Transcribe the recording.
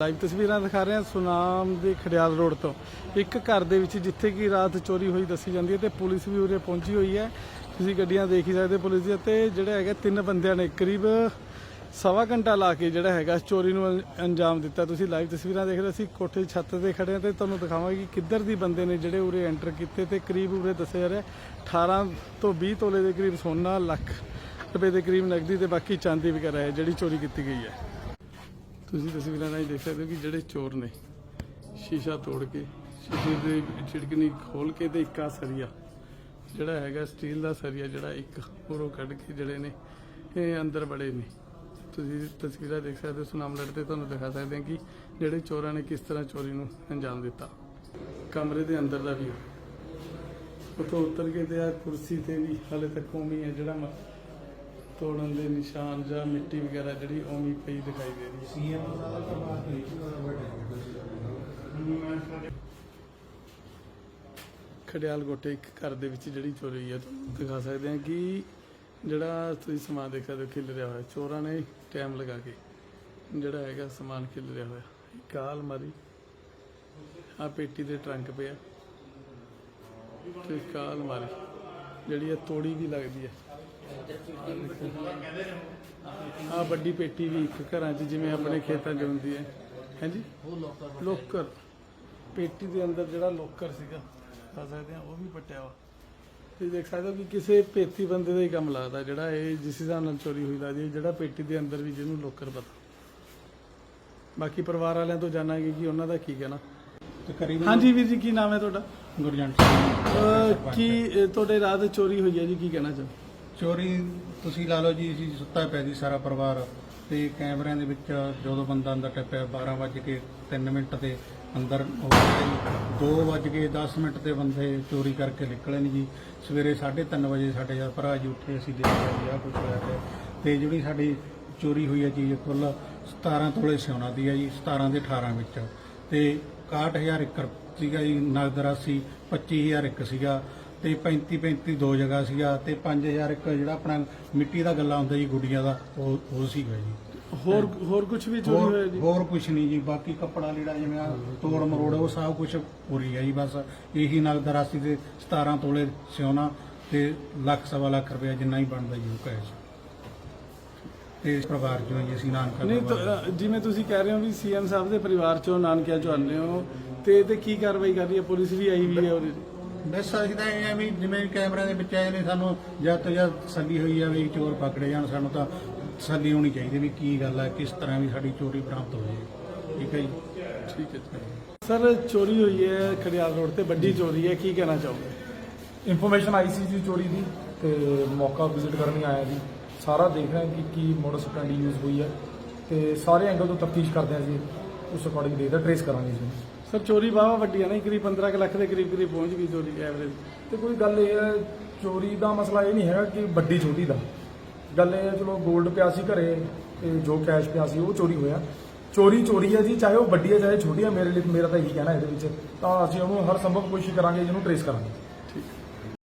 Live ਤਸਵੀਰਾਂ ਦਿਖਾ ਰਹੇ ਹਾਂ ਸੁਨਾਮ ਦੇ ਖੜਿਆਲ ਰੋਡ ਤੋਂ। ਇੱਕ ਘਰ ਦੇ ਵਿੱਚ ਜਿੱਥੇ ਕਿ ਰਾਤ ਚੋਰੀ ਹੋਈ ਦੱਸੀ ਜਾਂਦੀ ਹੈ ਤੇ ਪੁਲਿਸ ਵੀ ਉਰੇ ਪਹੁੰਚੀ ਹੋਈ ਹੈ। ਤੁਸੀਂ ਗੱਡੀਆਂ ਦੇਖ ਹੀ ਸਕਦੇ ਹੋ ਪੁਲਿਸ ਦੀਆਂ ਤੇ ਜਿਹੜਾ ਹੈਗਾ ਤਿੰਨ ਬੰਦਿਆਂ ਨੇ ਕਰੀਬ ਸਵਾ ਘੰਟਾ ਲਾ ਕੇ ਜਿਹੜਾ ਹੈਗਾ ਚੋਰੀ ਨੂੰ ਅੰ- ਅੰਜਾਮ ਦਿੱਤਾ। ਤੁਸੀਂ ਲਾਈਵ ਤਸਵੀਰਾਂ ਦੇਖ ਰਹੇ ਸੀ ਕੋਠੇ ਦੀ ਛੱਤ ਤੇ ਖੜੇ ਹਾਂ ਤੇ ਤੁਹਾਨੂੰ ਦਿਖਾਵਾਂਗੇ ਕਿ ਕਿੱਧਰ ਦੀ ਬੰਦੇ ਨੇ ਜਿਹੜੇ ਉਰੇ ਐਂਟਰ ਕੀਤੇ ਤੇ ਕਰੀਬ ਉਰੇ ਦੱਸਿਆ ਜਾ ਰਿਹਾ 18 ਤੋਂ 20 ਤੋਲੇ ਦੇ ਕਰੀਬ ਸੋਨਾ, ਲੱਖ ਰੁਪਏ ਦੇ ਕਰੀਬ ਨਕਦੀ ਤੇ ਬਾਕੀ ਚਾਂਦੀ ਵਗੈਰਾ ਹੈ ਜਿਹੜੀ ਚੋਰੀ ਕੀਤੀ ਗਈ ਹੈ। ਤੁਸੀਂ ਤਸਵੀਰਾਂ ਰਾਹੀਂ ਦੇਖ ਸਕਦੇ ਹੋ ਕਿ ਜਿਹੜੇ ਚੋਰ ਨੇ, ਸ਼ੀਸ਼ਾ ਤੋੜ ਕੇ, ਸ਼ੀਸ਼ੇ ਦੇ ਛਿੜਕਣੀ ਖੋਲ ਕੇ ਤੇ ਇੱਕਾ ਸਰੀਆ, ਜਿਹੜਾ ਹੈਗਾ ਸਟੀਲ ਦਾ ਸਰੀਆ, ਜਿਹੜਾ ਇੱਕ ਉਰੋਂ ਕੱਢ ਕੇ ਜਿਹੜੇ ਨੇ, ਇਹ ਅੰਦਰ ਬੜੇ ਨੇ। ਤੁਸੀਂ ਤਸਵੀਰਾਂ ਦੇਖ ਸਕਦੇ ਹੋ, ਸੁਨਾਮ ਲੜ ਤੇ ਤੁਹਾਨੂੰ ਦਿਖਾ ਸਕਦੇ ਹਾਂ ਕਿ ਜਿਹੜੇ ਚੋਰਾਂ ਨੇ ਕਿਸ ਤਰ੍ਹਾਂ ਚੋਰੀ ਨੂੰ ਅੰਜਾਮ ਦਿੱਤਾ। ਕਮਰੇ ਦੇ ਅੰਦਰ ਦਾ ਵੀ ਉੱਥੋਂ ਉਤਰ ਕੇ ਤੇ ਆ ਕੁਰਸੀ ਤੇ ਵੀ ਹਾਲੇ ਤੱਕ ਉਵੇਂ ਹੀ ਹੈ ਜਿਹੜਾ ਮ- ਤੋੜਨ ਦੇ ਨਿਸ਼ਾਨ ਜਾਂ ਮਿੱਟੀ ਵਗੈਰਾ ਜਿਹੜੀ ਉਵੇਂ ਪਈ ਦਿਖਾਈ ਦੇ ਰਹੀ ਹੈ। ਸੀਐਮ ਦਾ ਕਰਵਾ ਕੇ ਖੜਿਆਲ ਗੋਟੇ ਇੱਕ ਘਰ ਦੇ ਵਿੱਚ ਜਿਹੜੀ ਚੋਰੀ ਹੋਈ ਹੈ ਤੁਹਾਨੂੰ ਦਿਖਾ ਸਕਦੇ ਹਾਂ ਕਿ ਜਿਹੜਾ ਤੁਸੀਂ ਸਮਾਨ ਦੇਖ ਸਕਦੇ ਹੋ ਖਿਲ ਰਿਹਾ ਹੋਇਆ। ਚੋਰਾਂ ਨੇ ਟਾਈਮ ਲਗਾ ਕੇ ਜਿਹੜਾ ਹੈਗਾ ਸਮਾਨ ਖਿਲ ਰਿਹਾ ਹੋਇਆ। ਇੱਕ ਆਹ ਅਲਮਾਰੀ ਆ ਪੇਟੀ ਦੇ ਟਰੰਕ ਪਿਆ ਤੇ ਇੱਕ ਆਹ ਅਲਮਾਰੀ ਜਿਹੜੀ ਇਹ ਤੋੜੀ ਵੀ ਲੱਗਦੀ ਹੈ। ਆ ਵੱਡੀ ਪੇਟੀ ਵੀ ਇੱਕ ਘਰਾਂ 'ਚ ਜਿਵੇਂ ਆਪਣੇ ਖੇਤਾਂ 'ਚ ਹੁੰਦੀ ਹੈ। ਹਾਂਜੀ? ਲੋਕਰ। ਪੇਟੀ ਦੇ ਅੰਦਰ ਜਿਹੜਾ ਲੋਕਰ ਸੀਗਾ ਦੱਸ ਸਕਦੇ ਆ ਉਹ ਵੀ ਪਟਿਆ ਵਾ। ਤੁਸੀਂ ਦੇਖ ਸਕਦੇ ਹੋ ਕਿ ਕਿਸੇ ਪੇਤੀ ਬੰਦੇ ਦਾ ਹੀ ਕੰਮ ਲੱਗਦਾ ਜਿਹੜਾ ਇਹ ਜਿਸ ਹਿਸਾਬ ਨਾਲ ਚੋਰੀ ਹੋਈ ਲੱਗਦੀ ਹੈ ਜਿਹੜਾ ਪੇਟੀ ਦੇ ਅੰਦਰ ਵੀ ਜਿਹਨੂੰ ਲੋਕਰ ਪਤਾ। ਬਾਕੀ ਪਰਿਵਾਰ ਵਾਲਿਆਂ ਤੋਂ ਜਾਣਾਂਗੇ ਕਿ ਉਹਨਾਂ ਦਾ ਕੀ ਕਹਿਣਾ। ਤਕਰੀਬਨ ਹਾਂਜੀ ਵੀਰ ਜੀ ਕੀ ਨਾਮ ਹੈ ਤੁਹਾਡਾ? ਗੁਰਜੰਟ ਸਿੰਘ ਕੀ ਤੁਹਾਡੇ ਰਾਤ ਚੋਰੀ ਹੋਈ ਹੈ ਜੀ ਕੀ ਕਹਿਣਾ ਚਾਹੋ ਚੋਰੀ ਤੁਸੀਂ ਲਾ ਲਓ ਜੀ, ਅਸੀਂ ਸੁੱਤਾ ਪਿਆ ਜੀ ਸਾਰਾ ਪਰਿਵਾਰ ਤੇ ਕੈਮਰਿਆਂ ਦੇ ਵਿੱਚ ਜਦੋਂ ਬੰਦਾ ਅੰਦਰ ਟੱਪਿਆ 12 ਵੱਜ ਕੇ 3 ਮਿੰਟ ਤੇ ਅੰਦਰ ਹੋ ਗਏ 2 ਵੱਜ ਕੇ 10 ਮਿੰਟ ਤੇ ਬੰਦੇ ਚੋਰੀ ਕਰਕੇ ਨਿਕਲੇ ਨੇ ਜੀ। ਸਵੇਰੇ 3:30 ਵਜੇ ਸਾਡੇ ਜਦ ਭਰਾ ਜੀ ਉੱਠੇ, ਅਸੀਂ ਦੇਖਿਆ ਜੀ, ਆਹ ਕੁਝ ਹੋਇਆ ਪਿਆ। ਤੇ ਜਿਹੜੀ ਸਾਡੀ ਚੋਰੀ ਹੋਈ ਹੈ ਚੀਜ਼ ਕੁੱਲ 17 ਤੋਲੇ ਸੋਨਾ ਦੀ ਹੈ ਜੀ 17 ਦੇ 18 ਵਿੱਚ। ਤੇ 61000 ਏਕੜ ਸੀਗਾ ਜੀ, ਨਗਦ ਰਾਸ਼ੀ 25000 ਇੱਕ ਸੀਗਾ। ਤੇ 35 35 ਦੋ ਜਗ੍ਹਾ ਸੀਗਾ ਤੇ 5000 ਇੱਕ ਜਿਹੜਾ ਆਪਣਾ ਮਿੱਟੀ ਦਾ ਗੱਲਾ ਹੁੰਦਾ ਜੀ ਗੁੱਡੀਆਂ ਦਾ ਉਹ ਉਹ ਸੀਗਾ ਜੀ। ਹੋਰ ਹੋਰ ਕੁਝ ਵੀ ਚੋਰੀ ਹੋਰ ਹੋਇਆ ਜੀ? ਹੋਰ ਕੁਝ ਨਹੀਂ ਜੀ ਬਾਕੀ ਕੱਪੜਾ ਲੀੜਾ ਜਿਵੇਂ ਆ ਤੋੜ ਮਰੋੜ ਉਹ ਸਭ ਕੁਝ ਪੂਰੀ ਹੈ ਜੀ ਬਸ। ਇਹੀ ਨਗਦ ਰਾਸ਼ੀ ਤੇ 17 ਤੋਲੇ ਸਿਉਣਾ ਤੇ ਲੱਖ ਸਵਾ ਲੱਖ ਰੁਪਏ ਜਿੰਨਾ ਹੀ ਬਣਦਾ ਜੀ ਉਹ ਕੈਸ਼ ਤੇ ਇਸ ਪਰਿਵਾਰ ਚੋਂ ਜੀ ਅਸੀਂ ਨਾਨਕਾ ਨਹੀਂ ਤਾਂ, ਪਰਿਵਾਰ। ਜਿਵੇਂ ਤੁਸੀਂ ਕਹਿ ਰਹੇ ਹੋ ਵੀ ਸੀਐਮ ਸਾਹਿਬ ਦੇ ਪਰਿਵਾਰ ਚੋਂ ਨਾਨਕਿਆਂ ਚੋਂ ਆਉਂਦੇ ਹੋ ਤੇ ਇਹਦੇ ਕੀ ਕਾਰਵਾਈ ਕਰ ਰਹੀ ਹੈ? ਪੁਲਿਸ ਵੀ ਆਈ ਵੀ ਹੈ ਉਹਦੇ ਬਸ ਅਸੀਂ ਤਾਂ ਇਹ ਆ ਵੀ ਜਿਵੇਂ ਕੈਮਰਿਆਂ ਦੇ ਵਿੱਚ ਆਏ ਨੇ ਸਾਨੂੰ ਜਦ ਤੋਂ ਜਦ ਤਸੱਲੀ ਹੋਈ ਆ ਵੀ ਚੋਰ ਪਕੜੇ ਜਾਣ ਸਾਨੂੰ ਤਾਂ ਤਸੱਲੀ ਹੋਣੀ ਚਾਹੀਦੀ ਵੀ ਕੀ ਗੱਲ ਹੈ ਕਿਸ ਤਰ੍ਹਾਂ ਵੀ ਸਾਡੀ ਚੋਰੀ ਬਰਾਮਦ ਹੋ ਜਾਏ। ਠੀਕ ਹੈ ਜੀ? ਠੀਕ ਹੈ ਸਰ ਚੋਰੀ ਹੋਈ ਹੈ ਖੜਿਆਲ ਰੋਡ ਤੇ ਵੱਡੀ ਚੋਰੀ ਹੈ ਕੀ ਕਹਿਣਾ ਚਾਹੋਗੇ? ਇਨਫੋਰਮੇਸ਼ਨ ਆਈ ਸੀ ਜੀ ਚੋਰੀ ਦੀ ਤੇ ਮੌਕਾ ਵਿਜ਼ਿਟ ਕਰਨ ਹੀ ਆਇਆ ਜੀ। ਸਾਰਾ ਦੇਖ ਰਹੇ ਹਾਂ ਕਿ ਕੀ ਮੋਡਸ ਸਟੈਂਡੀ ਯੂਜ਼ ਹੋਈ ਹੈ ਤੇ ਸਾਰੇ ਐਂਗਲ ਤੋਂ ਤਫਤੀਸ਼ ਕਰਦੇ ਹਾਂ ਜੀ। ਉਸ ਅਕੋਰਡਿੰਗ ਦੇਖਦਾ ਟ੍ਰੇਸ ਕਰਾਂਗੇ ਜੀ। ਸਰ, ਚੋਰੀ ਵਾਹਵਾ ਵੱਡੀ ਆ ਨਾ, ਕਰੀਬ 15 ਕੁ ਲੱਖ ਦੇ ਕਰੀਬ ਕਰੀਬ ਪਹੁੰਚ ਗਈ ਚੋਰੀ ਐਵਰੇਜ ਤੇ ਕੋਈ ਗੱਲ ਇਹ ਹੈ, ਚੋਰੀ ਦਾ ਮਸਲਾ ਇਹ ਨਹੀਂ ਹੈਗਾ ਕਿ ਵੱਡੀ ਛੋਟੀ ਦਾ। ਗੱਲ ਇਹ ਹੈ, ਚਲੋ 골ਡ ਪਿਆ ਸੀ ਘਰੇ ਤੇ ਜੋ ਕੈਸ਼ ਪਿਆ ਸੀ, ਉਹ ਚੋਰੀ ਹੋਇਆ। ਚੋਰੀ ਚੋਰੀ ਹੈ ਜੀ, ਚਾਹੇ ਉਹ ਵੱਡੀ ਹੈ, ਚਾਹੇ ਛੋਟੀ ਹੈ, ਮੇਰੇ ਲਈ ਮੇਰਾ ਤਾਂ ਇਹੀ ਕਹਿਣਾ ਇਹਦੇ ਵਿੱਚ। ਤਾਂ ਅਸੀਂ ਉਹਨੂੰ ਹਰ ਸੰਭਵ ਕੋਸ਼ਿਸ਼ ਕਰਾਂਗੇ, ਜਿਹਨੂੰ ਟ੍ਰੇਸ ਕਰਾਂਗੇ।